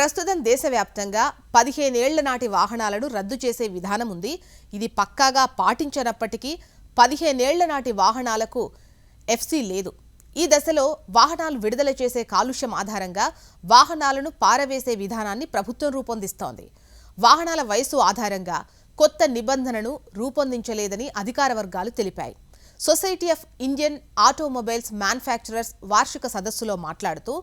ప్రస్తుతం దేశవ్యాప్తంగా పదిహేనేళ్ళ నాటి వాహనాలను రద్దు చేసే విధానం ఉంది. ఇది పక్కాగా పాటించనప్పటికీ పదిహేనేళ్ళ నాటి వాహనాలకు ఎఫ్సీ లేదు. ఈ దశలో వాహనాలు విడుదల చేసే కాలుష్యం ఆధారంగా వాహనాలను పారవేసే విధానాన్ని ప్రభుత్వం రూపొందిస్తోంది. వాహనాల వయసు ఆధారంగా కొత్త నిబంధనను రూపొందించలేదని అధికార వర్గాలు తెలిపాయి. Society of Indian automobiles manufacturers వార్షిక సదస్సులో మాట్లాడుతూ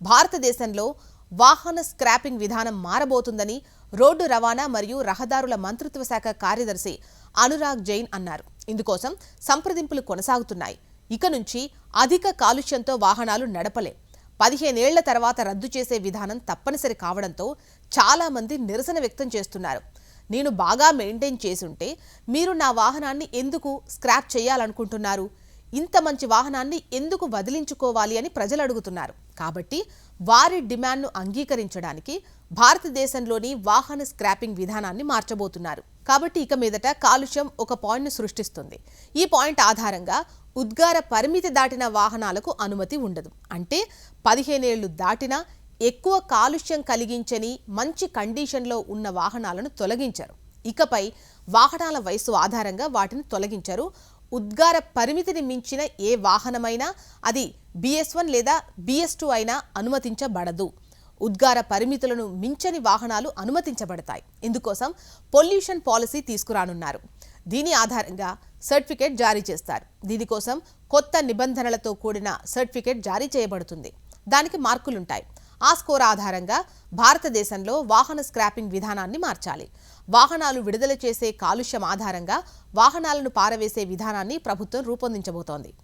భారతదేశంలో వాహన స్క్రాపింగ్ విధానం మారబోతుందని రోడ్డు రవాణా మరియు రహదారుల మంత్రిత్వ శాఖ కార్యదర్శి అనురాగ్ జైన్ అన్నారు. ఇందుకోసం సంప్రదింపులు కొనసాగుతున్నాయి. ఇక నుంచి అధిక కాలుష్యంతో వాహనాలు నడపలే. పదిహేనేళ్ళ తర్వాత రద్దు చేసే విధానం తప్పనిసరి కావడంతో చాలామంది నిరసన వ్యక్తం చేస్తున్నారు. నేను బాగా మెయింటైన్ చేసుంటే మీరు నా వాహనాన్ని ఎందుకు స్క్రాప్ చేయాలనుకుంటున్నారు? ఇంత మంచి వాహనాన్ని ఎందుకు వదిలించుకోవాలి అని ప్రజలు అడుగుతున్నారు. కాబట్టి వారి డిమాండ్ను అంగీకరించడానికి భారతదేశంలోని వాహన స్క్రాపింగ్ విధానాన్ని మార్చబోతున్నారు. కాబట్టి ఇక మీదట కాలుష్యం ఒక పాయింట్ను సృష్టిస్తుంది. ఈ పాయింట్ ఆధారంగా ఉద్గార పరిమితి దాటిన వాహనాలకు అనుమతి ఉండదు. అంటే పదిహేనేళ్ళు దాటినా ఎక్కువ కాలుష్యం కలిగించని మంచి కండిషన్లో ఉన్న వాహనాలను తొలగించరు. ఇకపై వాహనాల వయసు ఆధారంగా వాటిని తొలగించరు. ఉద్గార పరిమితిని మించిన ఏ వాహనమైనా అది బిఎస్ వన్ లేదా బిఎస్ టూ అయినా అనుమతించబడదు. ఉద్గార పరిమితులను మించని వాహనాలు అనుమతించబడతాయి. ఇందుకోసం పొల్యూషన్ పాలసీ తీసుకురానున్నారు. దీని ఆధారంగా సర్టిఫికేట్ జారీ చేస్తారు. దీనికోసం కొత్త నిబంధనలతో కూడిన సర్టిఫికేట్ జారీ చేయబడుతుంది. దానికి మార్కులుంటాయి. ఆ స్కోర్ ఆధారంగా భారతదేశంలో వాహన స్క్రాపింగ్ విధానాన్ని మార్చాలి. వాహనాలు విడుదల చేసే కాలుష్యం ఆధారంగా వాహనాలను పారవేసే విధానాన్ని ప్రభుత్వం రూపొందించబోతోంది.